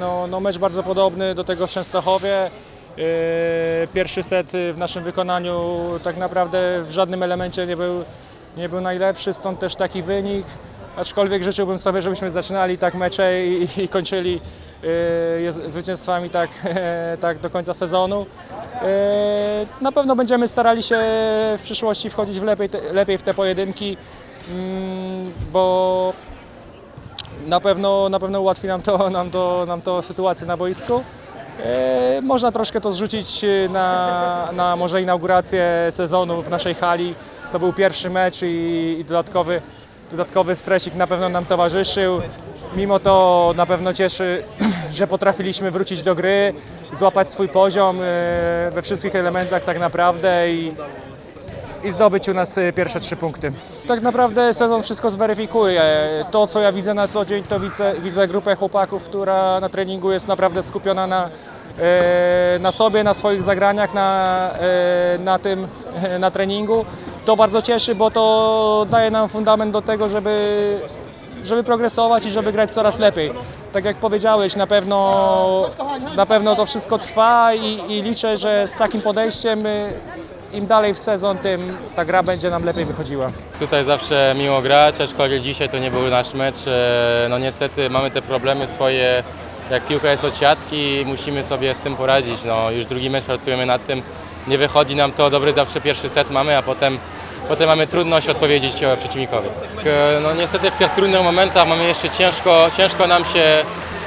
No, no mecz bardzo podobny do tego w Częstochowie. Yy, Pierwszy set w naszym wykonaniu tak naprawdę w żadnym elemencie nie był, nie był najlepszy, stąd też taki wynik. Aczkolwiek życzyłbym sobie, żebyśmy zaczynali tak mecze i, i kończyli z- zwycięstwami tak, tak do końca sezonu. Yy, Na pewno będziemy starali się w przyszłości wchodzić w lepiej, lepiej w te pojedynki, bo na pewno, na pewno ułatwi nam to, nam to, nam to sytuację na boisku. E, można troszkę to zrzucić e, na, na może inaugurację sezonu w naszej hali. To był pierwszy mecz i, i dodatkowy, dodatkowy stresik na pewno nam towarzyszył. Mimo to na pewno cieszy, że potrafiliśmy wrócić do gry, złapać swój poziom e, we wszystkich elementach tak naprawdę i, i zdobyć u nas e, pierwsze trzy punkty. Tak naprawdę sezon wszystko zweryfikuje. To, co ja widzę na co dzień, to widzę, widzę grupę chłopaków, która na treningu jest naprawdę skupiona na, e, na sobie, na swoich zagraniach, na, e, na tym, e, na treningu. To bardzo cieszy, bo to daje nam fundament do tego, żeby żeby progresować i żeby grać coraz lepiej. Tak jak powiedziałeś, na pewno, na pewno to wszystko trwa i, i liczę, że z takim podejściem y, im dalej w sezon, tym ta gra będzie nam lepiej wychodziła. Tutaj zawsze miło grać, aczkolwiek dzisiaj to nie był nasz mecz. E, No niestety mamy te problemy swoje, jak piłka jest od siatki musimy sobie z tym poradzić. No, już drugi mecz pracujemy nad tym, nie wychodzi nam to, dobry zawsze pierwszy set mamy, a potem, potem mamy trudność odpowiedzieć e, przeciwnikowi. E, No niestety w tych trudnych momentach mamy jeszcze ciężko, ciężko nam się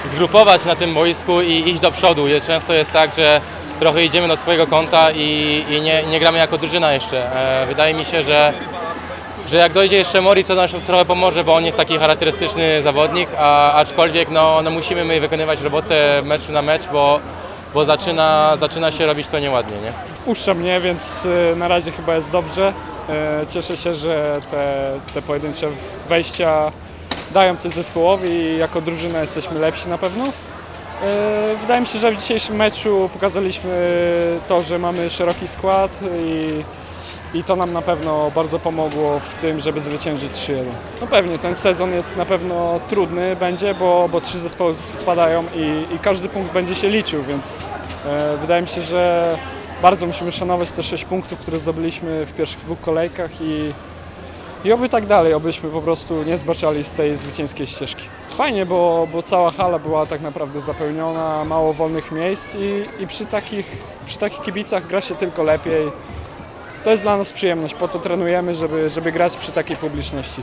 zgrupować na tym boisku i iść do przodu. Często jest tak, że trochę idziemy do swojego kąta i, i nie, nie gramy jako drużyna jeszcze. E, Wydaje mi się, że że jak dojdzie jeszcze Morris, to nam trochę pomoże, bo on jest taki charakterystyczny zawodnik, a aczkolwiek no, no musimy my wykonywać robotę mecz na mecz, bo, bo zaczyna, zaczyna się robić to nieładnie, nie? Wpuszcza mnie, więc y, na razie chyba jest dobrze. Y, Cieszę się, że te, te pojedyncze wejścia dają coś zespołowi i jako drużyna jesteśmy lepsi na pewno. Y, Wydaje mi się, że w dzisiejszym meczu pokazaliśmy to, że mamy szeroki skład i, i to nam na pewno bardzo pomogło w tym, żeby zwyciężyć 3-1. No pewnie, ten sezon jest na pewno trudny będzie, bo, bo trzy zespoły spadają i, i każdy punkt będzie się liczył, więc e, wydaje mi się, że bardzo musimy szanować te 6 punktów, które zdobyliśmy w pierwszych dwóch kolejkach i, i oby tak dalej, obyśmy po prostu nie zbaczali z tej zwycięskiej ścieżki. Fajnie, bo, bo cała hala była tak naprawdę zapełniona, mało wolnych miejsc i, i przy, takich, przy takich kibicach gra się tylko lepiej. To jest dla nas przyjemność, po to trenujemy, żeby, żeby grać przy takiej publiczności.